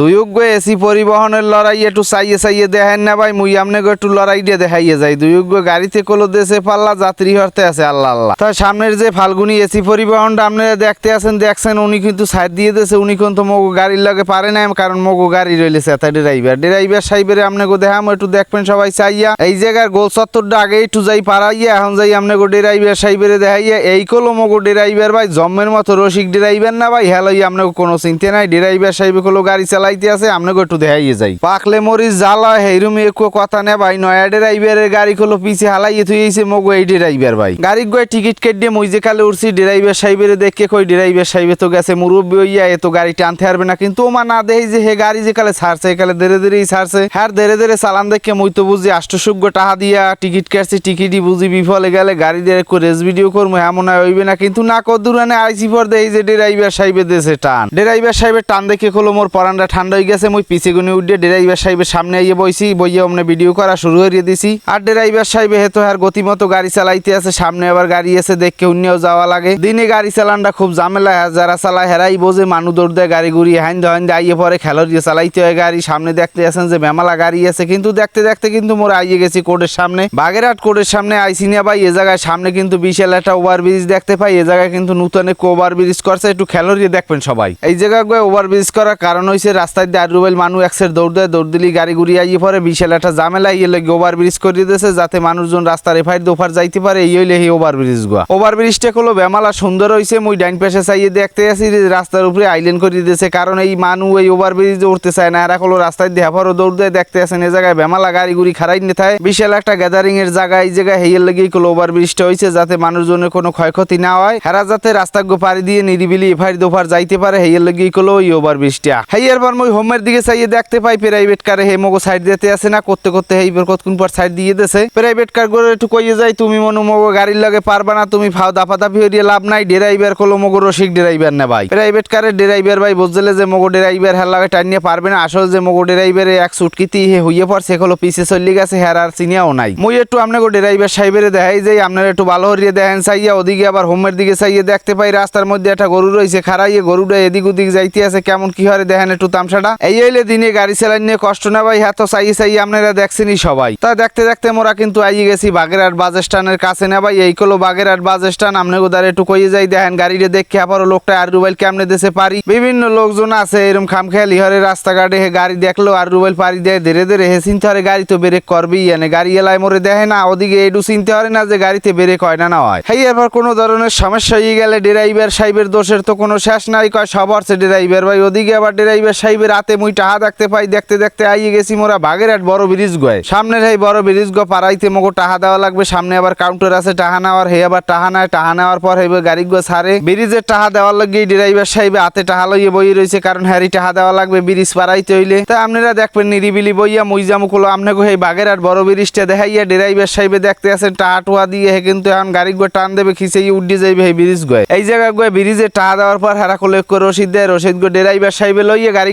দুয়োগ্য AC পরিবহনের লড়াই একটু চাইয়ে চাইয়ে দেখেন না ভাই, মুই আমনে একটু লড়াই দিয়ে দেখাইয়ে যাই। দুয়োগ্য গাড়িতে কলো দেশে পাল্লা, যাত্রী হরতে আছে আল্লাহ আল্লাহ। তাই সামনের যে ফাল্গুনি এসি পরিবহনটা আপনারা দেখতে আছেন, দেখছেন, উনি কিন্তু সাইড দিয়ে দিয়েছে, উনি কিন্তু মগো গাড়ির লগে পারে না কারণ মগো গাড়ি রইলেছে এত ড্রাইভার। ড্রাইভার সাইবের আপনাকে দেখাম, একটু দেখবেন সবাই চাইয়া। এই জায়গার গোল চত্বরটা আগে একটু যাই পারাইয়া, এখন যাই আপনাকে ড্রাইভার সাইবেরে দেখাইয়া। এই কলো মগো ড্রাইভার ভাই, জম্মের মতো রসিক ড্রাইভার না ভাই হ্যালো আপনাকে কোনো চিন্তা নাই। ড্রাইভার সাইবে কলো গাড়ি চালাইতে আছে আপনাকে একটু দেখাইয়ে যাই। পাকলে মরিচ জ্বালা হেরুমি একটু কথা নে ভাই নয়া ড্রাইভারের গাড়ি কলো পিছে হালাইয়ে থুইছে মগো এই ড্রাইভার ভাই। গাড়ি গয়ে টিকিট কেটে মুই যে কালে উঠছি, ড্রাইভার সাহেবের দেখে কই, ড্রাইভার সাইবে তো গেছে, মুরব্বী হইয়া এ তো গাড়ি টানতে পারবে না। কিন্তু ওমা না দেই যে হে গাড়ি যে কালে ছাড়ছে কালে ধীরে ধীরেই ছাড়ছে। হ্যাঁ ধীরে ধীরে চালান দেখে মুই তো বুঝি আষ্টসুগ্য টাহা দিয়া টিকিট কাটছি, টিকিটই বুঝি বিফলে গেলে গাড়ি দিয়ে একটু রেস ভিডিও করব এমন হয় হইবে না। কিন্তু না কদুরানে আইসি পর দেই যে ড্রাইভার সাইবে দেশে টান। ড্রাইভার সাহেবের টান দেখে খোলো, মোর পরানটা ঠান্ডা হয়ে গেছে, মুই পিছে গুনে উঠে ড্রাইভার সাহেবের সামনে আইয়ে বইছি, বইয়ে অমনে ভিডিও করা শুরু করিয়ে দিছি। আর ড্রাইভার সাহেবে হেতো আর গতিমতো গাড়ি চালাইতে আছে, সামনে আবার গাড়ি এসে দেখে অন্যও যাওয়া লাগে। দিনে গাড়ি চালানটা খুব ঝামেলা যারা চালায় হেরাই বোঝে, মানু দৌড় দেয়, গাড়ি ঘুরিয়ে হাইন হাইন আইয়ে পরে খেলোর দিয়ে চালাইতে হয় গাড়ি। সামনে দেখতে আছেন যে মেমালা গাড়ি আছে, কিন্তু দেখতে দেখতে কিন্তু মোর আইয়ে গেছি কোর্টের সামনে। বাগেরহাট কোর্টের সামনে আইসি না ভাই, এ জায়গায় সামনে কিন্তু বিশাল একটা ওভার ব্রিজ দেখতে পাই, এ জায়গায় কিন্তু নতুন এক ওভার ব্রিজ করছে, একটু খেলোর দিয়ে দেখবেন সবাই। এই জায়গায় ওভার ব্রিজ করার কারণ হয়েছে রাস্তায় দিয়ে আরুবেল মানুষ একসের দৌড় দেয়, দৌড় দিলি গাড়ি ঘুরিয়ে আইয়ে পরে বিশাল একটা ঝামেলা ইয়ে লাগে ওভার ব্রিজ করে দিয়েছে যাতে মানুষজন রাস্তার এফাইর দোফার যাইতে পারে, এই হইলে এই ওভার ব্রিজ গুয়া। ওভার ব্রিজটা হলো বেমালা সুন্দর হয়েছে মুই ডাইন পাশে চাইয়ে দেখতে যে রাস্তার উপরে আইল্যান্ড করে দিয়েছে কারণ এই মানুষ এই ওভার ব্রিজ উঠতে চায় না, এরা হলো রাস্তায় দিয়ে পরও দৌড় দেয়, দেখতে আছেন এই জায়গায় বেমালা গাড়ি গুড়ি খারাই নিতে হয়। বিশাল একটা গ্যাদারিং এর জায়গা এই জায়গায় হেয়ের লেগেই হলো ওভার ব্রিজটা হয়েছে যাতে মানুষজনের কোনো ক্ষয়ক্ষতি না হয়। হেরা যাতে রাস্তা পাড়ি দিয়ে নিরিবিলি এফাইর দোফার যাইতে পারে হেয়ের লেগেই হলো ওই ওভার ব্রিজটা হেয়ের পর মই হোমের দিকে চাইয়ে দেখতে পাই প্রাইভেট কারে হে মগো সাইড দিতে আছে না, করতে করতে হেই বের কতক্ষণ পর সাইড দিয়ে দেছে প্রাইভেট কার করে একটু কইয়ে যাই, তুমি মনো মগো গাড়ির লগে পারবা না, তুমি ফাও দাফি হইয়ে লাভ নাই, ড্রাইভার কলো মগো রসিক ড্রাইভার না ভাই। প্রাইভেট কারের ড্রাইভার ভাই বুঝলে যে মগো ড্রাইভার হের লাগে টাইনিয়ে পারবে না, আসলে যে মগো ড্রাইভারে এক সুটকিতি হে হইয়ে পড়ছে হলো পিছে চলে গেছে, হের আর চিনিয়াও নাই। মই একটু আপনাকে ড্রাইভার সাহেবের দেখাই যাই, আপনারা একটু ভালো হরিয়ে দেখেন, চাইয়া ওদিকে আবার হোমের দিকে চাইয়ে দেখতে পাই, রাস্তার মধ্যে একটা গরু রয়েছে খারাইয়ে গরুটা এদিক ওদিক যাইতে আছে, কেমন কি হারে দেখেন একটু তামসাটা। এই হইলে দিনে গাড়ি চালাই নিয়ে কষ্ট না ভাই হ্যাঁ তো চাইয়ে চাইয়ে আপনারা দেখছেনই সবাই। তা দেখতে দেখতে মোরা কিন্তু আইয়ে গেছি বাগেরহাট বাস স্ট্যান্ডের কাছে না ভাই কলো বাগেরহাট বাস স্ট্যান্ড আপনি ওদারে একটু কইয়ে যাই, দেখেন গাড়িটা দেখে আবার লোকটা আর রুবাইল কেমনে দেশে পারি। বিভিন্ন লোকজন আছে এরকম খাম খেয়াল ইহরে রাস্তাঘাটে হে গাড়ি দেখল, আর রুবাইল পারি দেয়, ধীরে ধীরে হে চিনতে হরে গাড়ি তো ব্রেক করবেই, এনে গাড়ি এলাই মরে দেখে না, ওদিকে এটু চিনতে হরে না যে গাড়িতে ব্রেক হয় না না হয়। হেই, এবার কোনো ধরনের সমস্যা হয়ে গেলে ড্রাইভার সাহেবের দোষের তো কোনো শেষ নাই, কয় সব হচ্ছে ড্রাইভার ভাই, ওদিকে আবার ড্রাইভার সাহেবের রাতে মুই টাহা দেখতে পাই, দেখতে দেখতে আইয়ে গেছি মোরা বাগেরহাট বড় ব্রিজ গয় সামনের এই বড় ব্রিজ গো পাড়াইতে মগো টাহা দেওয়া লাগবে, সামনে আবার কাউন্টার আছে, টাহা নেওয়ার, হে আবার টাহা নেয়, টাহা নেওয়ার পর হেবে গাড়ি গো সারে ব্রিজের টাহা দেওয়ার লাগে, ড্রাইভার সাহেব হাতে টাহা লইয়ে বই রয়েছে কারণ হ্যারি টাহা দেওয়া লাগবে ব্রিজ পাড়াইতে হইলে। তা আপনারা দেখবেন নিরিবিলি বইয়া মুইজামু কলো আপনাকে এই বাগেরহাট বড় ব্রিজটা দেখাইয়া ড্রাইভার সাহেবে দেখতে আছেন টাহা টুহা দিয়ে হে কিন্তু এখন গাড়ি গো টান দেবে খিসেই উড্ডি যাইবে এই ব্রিজ গয় এই জায়গা গয়ে ব্রিজে টাহা দেওয়ার পর হেরা কলো রসিদ দেয় রসিদ গো ড্রাইভার সাহেবে লইয়ে গাড়ি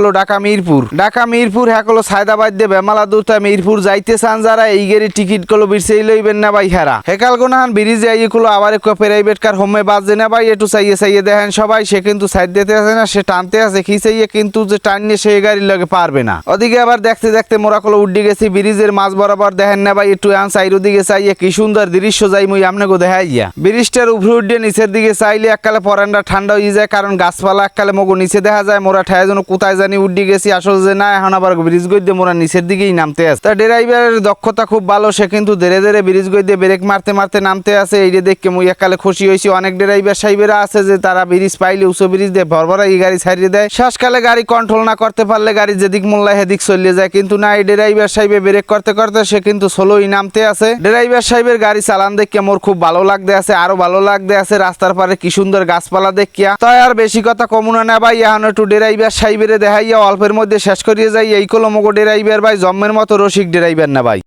হলো ঢাকা মিরপুর। ঢাকা মিরপুর হ্যাঁ হলো সায়দাবাদ দিয়ে বেমালা দূর তা মিরপুর যাইতে চান যারা, এই গাড়ি টিকিটগুলো বিরসেই লইবেন না ভাই হেরা। হেকাল গোনাহান ব্রিজে আইয়ে গুলো আবার একটু প্রাইভেট কার হোমে বাজে না ভাই, একটু চাইয়ে চাইয়ে দেখেন সবাই, সে কিন্তু সাইড দিতে আছে না, সে টানতে আছে খিচাইয়ে কিন্তু যে টান নিয়ে সেই গাড়ির লগে পারবে না। ওদিকে আবার দেখতে দেখতে মোরা কলো উড্ডি গেছি, ব্রিজের মাঝ বরাবর দেখেন না ভাই, একটু আন সাইড ওদিকে চাইয়ে কি সুন্দর দৃশ্য যাই মুই আপনাকে দেখাইয়া ব্রিজটার উপরে উড্ডে নিচের দিকে চাইলে এককালে পরানটা ঠান্ডা হয়ে যায়, কারণ গাছপালা এককালে মগো নিচে দেখা যায়, মোরা ঠায় যেন কোথায় জানি উড্ডি গেছি, আসল যে না, এখন আবার ব্রিজ গই দিয়ে মোরা নিচের দিকেই নামতে আছে। তা ড্রাইভারের দক্ষতা খুব ভালো, সে কিন্তু ধীরে ধীরে ব্রিজ গই দিয়ে ব্রেক মারতে মারতে নামতে আছে। এই যে দেখকে মুই এককালে খুশি হয়েছি অনেক ড্রাইভার সাহেবেরা আছে যে তারা ব্রিজ পাইলে উঁচু ব্রিজ দিয়ে ভরভরা এই গাড়ি ছাড়িয়ে দেয়। শ্বাসকালে গাড়ি কন্ট্রোল না করতে পারলে গাড়ি যেদিক মোল্লা হেদিক চলিয়ে যায়। কিন্তু না, এই ড্রাইভার সাহেবে ব্রেক করতে করতে সে কিন্তু সোলোই নামতে আছে। ড্রাইভার সাহেবের গাড়ি চালান দেখে মোর খুব ভালো লাগতে আছে, আরও ভালো লাগতে আছে। রাস্তার পারে কি সুন্দর গাছপালা দেখিয়া তাই আর বেশি কথা কমুনা না ভাই, এখন একটু ড্রাইভার সাহেবের দেখাই দেখাইয়া অল্পের মধ্যে শেষ করিয়ে যাই, এই কলমগো ডেরাইবার ভাই, জম্মের মতো রসিক ডেরাইবার না ভাই।